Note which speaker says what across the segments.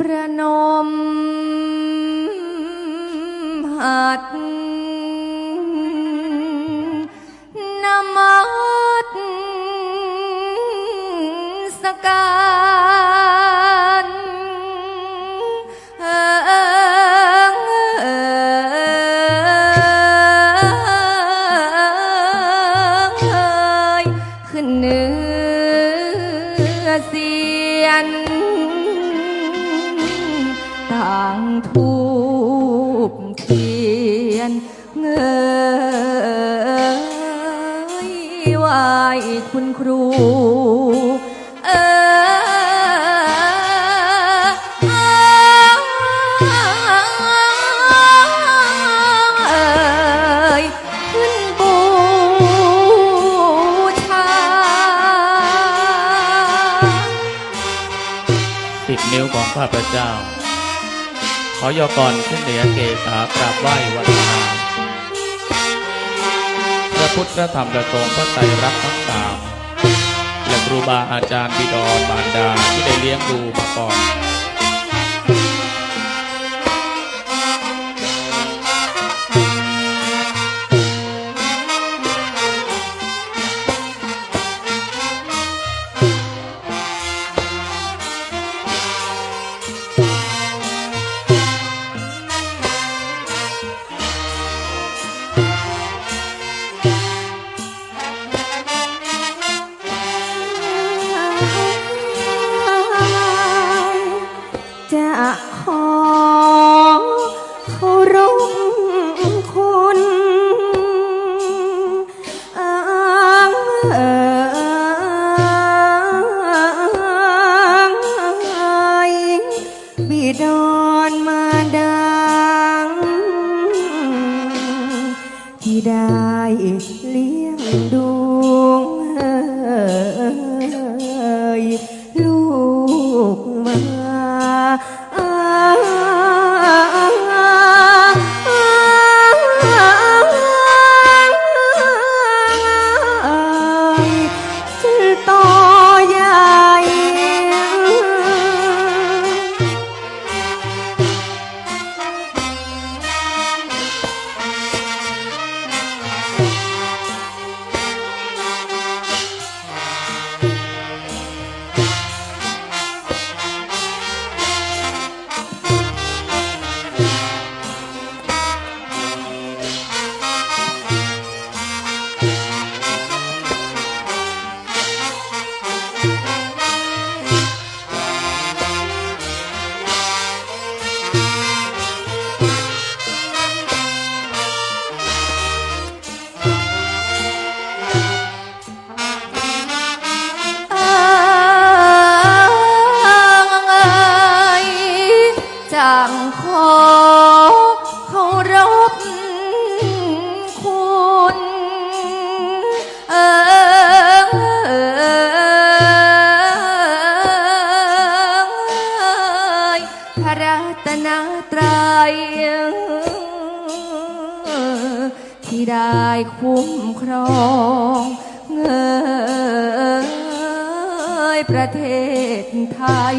Speaker 1: ประนมหัดนมัสการ ไหวคุณครู เออยขึ้นบูชา
Speaker 2: สิบนิ้วของข้าพเจ้า ขอยอกรขึ้นเหนือเกศากราบไหว้วันนา ระพุทธธรรมประสงค์พระไตรรักษ์ทั้งสามและครูบาอาจารย์บิดอน
Speaker 1: บานดาที่ได้เลี้ยงดูมาก่อน จังขอ ที่ได้คุ้มครองเงยประเทศไทย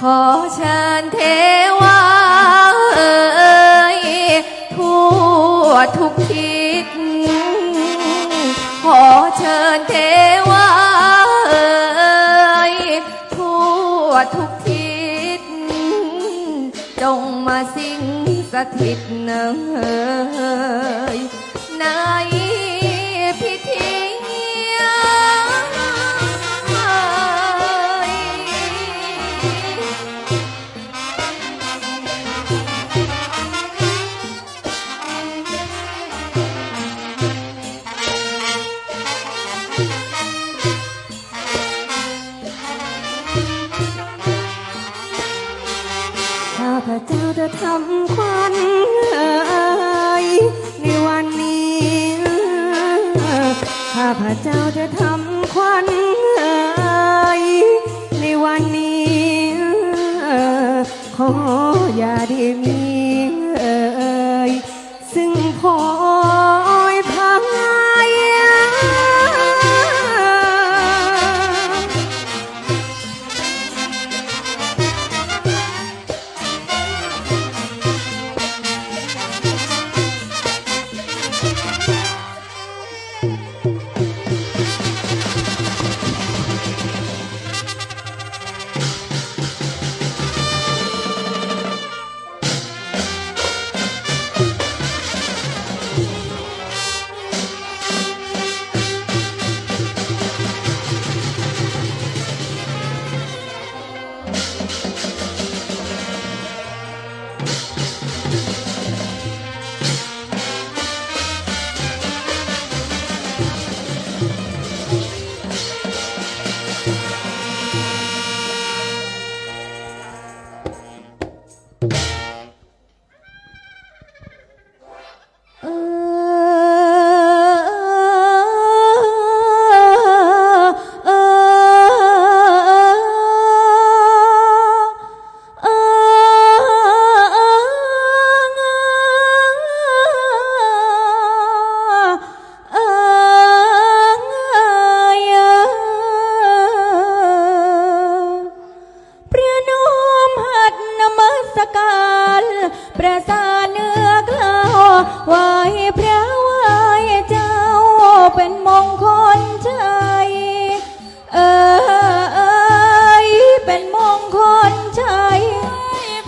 Speaker 1: ขอเชิญเทวาเอ่ยทั่วทุกทิศขอเชิญเทวาเอ่ยทั่วทุกทิศจงมาสิงสถิตเนยในพิธี ขออย่าได้มี เป็นมงคลชัยเออเอยเป็นมงคลชัย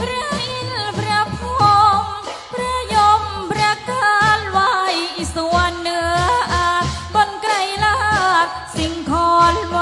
Speaker 3: พระอินทร์พระพรหมพระยมพระกาลไหวส่วนเหนืออาจบนไกลลากสิ่งคอนไหว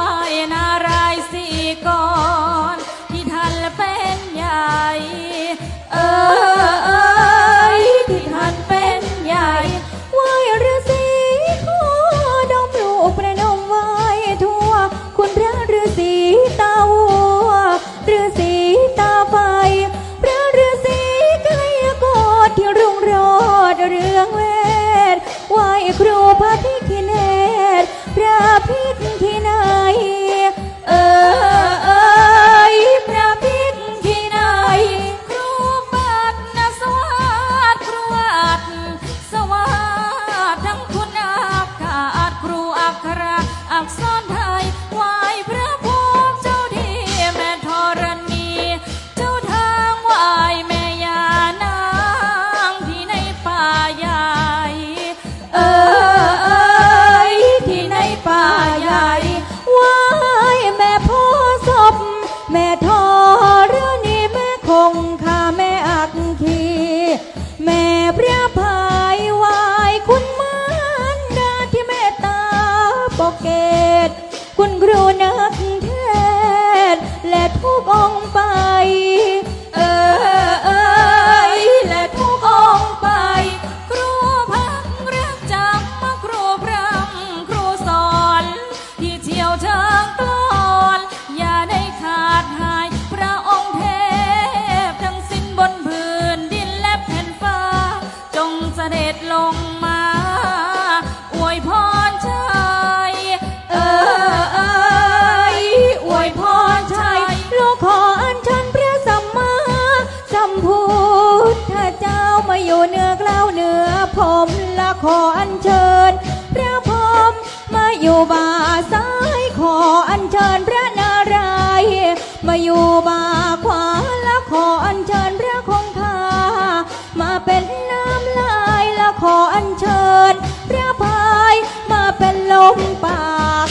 Speaker 1: ด็จลงมาอวยพรชัยเออเอย
Speaker 3: อวยพรชัยโลูกขออันชิญพระสัมมาสัมพุทธเจ้ามา
Speaker 1: อยู่เหนือเกล้าเหนือผมและขออันเชิญ พระ
Speaker 3: พรมมาอยู่บ่าซ้ายขออันเชิญพระนารายมาอยู่บ่า
Speaker 1: อัญเชิญพระพายมาเป็นลมปาก